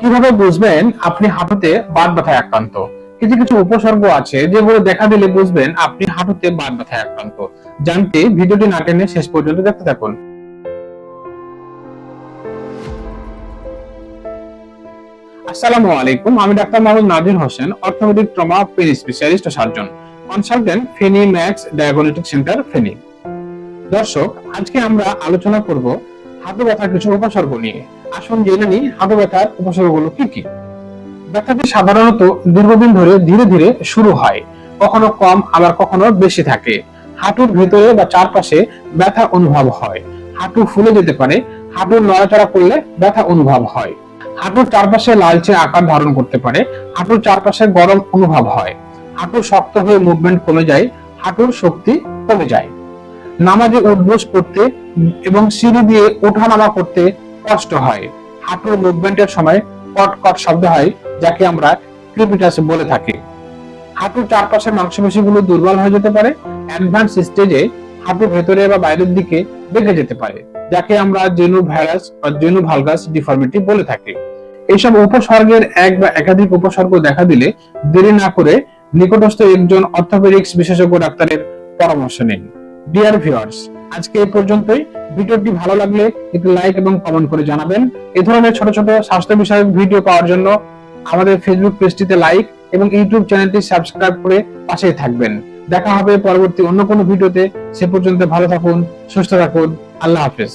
কীভাবে বুঝবেন আপনি হাঁটুতে বাত ব্যথায় আক্রান্ত? কিছু কিছু উপসর্গ আছে যেগুলো দেখা দিলে বুঝবেন আপনি হাঁটুতে বাত ব্যথায় আক্রান্ত। জানতে ভিডিওটি না টেনে শেষ পর্যন্ত দেখতে থাকুন। আসসালামু আলাইকুম, আমি doctor Mohammad Nadir Hossain, orthopaedic trauma pain specialist ও surgeon. Consultant Feni Max diagnostic centre, Feni. দর্শক, আজকে আমরা আলোচনা করব হাঁটু ব্যথার কিছু উপসর্গ নিয়ে। আসুন জেনে নিই হাঁটু ব্যথার উপসর্গগুলো কি কি? ব্যথাটি সাধারণত দীর্ঘদিন ধরে ধীরে ধীরে শুরু হয়, কখনো কম, আবার কখনো বেশি থাকে। হাঁটুর ভেতরে বা চারপাশে ব্যথা অনুভব হয়। হাঁটু ফুলে যেতে পারে, হাঁটুর নড়াচড়া করলে ব্যথা অনুভব হয়। হাঁটুর চারপাশে লালচে আকার ধারণ করতে পারে, হাঁটুর চারপাশে গরম অনুভব হয়। হাঁটু শক্ত হয়ে মুভমেন্ট কমে যায়, হাঁটুর শক্তি কমে যায়। নামাজে উঠবোস করতে এবং সিঁড়ি দিয়ে ওঠানামা করতে কষ্ট হয়। হাঁটুর মুভমেন্টের সময় কট কট শব্দ হয়, যাকে আমরা ক্রিপিটাস বলে থাকি। হাঁটুর চারপাশের মাংসপেশিগুলো দুর্বল হয়ে যেতে পারে অ্যাডভান্স স্টেজে হাঁটু ভেতরে বা বাইরের দিকে বেঁকে যেতে পারে, যাকে আমরা জেনু ভাইরাস বা জেনু ভালগাস ডিফর্মিটি বলে থাকি। এইসব উপসর্গের এক বা একাধিক উপসর্গ দেখা দিলে দেরি না করে নিকটস্থ একজন অর্থোপেডিক্স বিশেষজ্ঞ ডাক্তারের পরামর্শ নিন। ডিয়ার ভিউয়ার্স আজকে এই পর্যন্তই। ভিডিওটি ভালো লাগলে একটু লাইক এবং কমেন্ট করে জানাবেন। এ ধরনের ছোট ছোট স্বাস্থ্য বিষয়ক ভিডিও পাওয়ার জন্য আমাদের ফেসবুক পেজটিতে লাইক এবং ইউটিউব চ্যানেলটি সাবস্ক্রাইব করে পাশে থাকবেন। দেখা হবে পরবর্তী অন্য কোনো ভিডিওতে। সে পর্যন্ত ভালো থাকুন, সুস্থ থাকুন। আল্লাহ হাফেজ।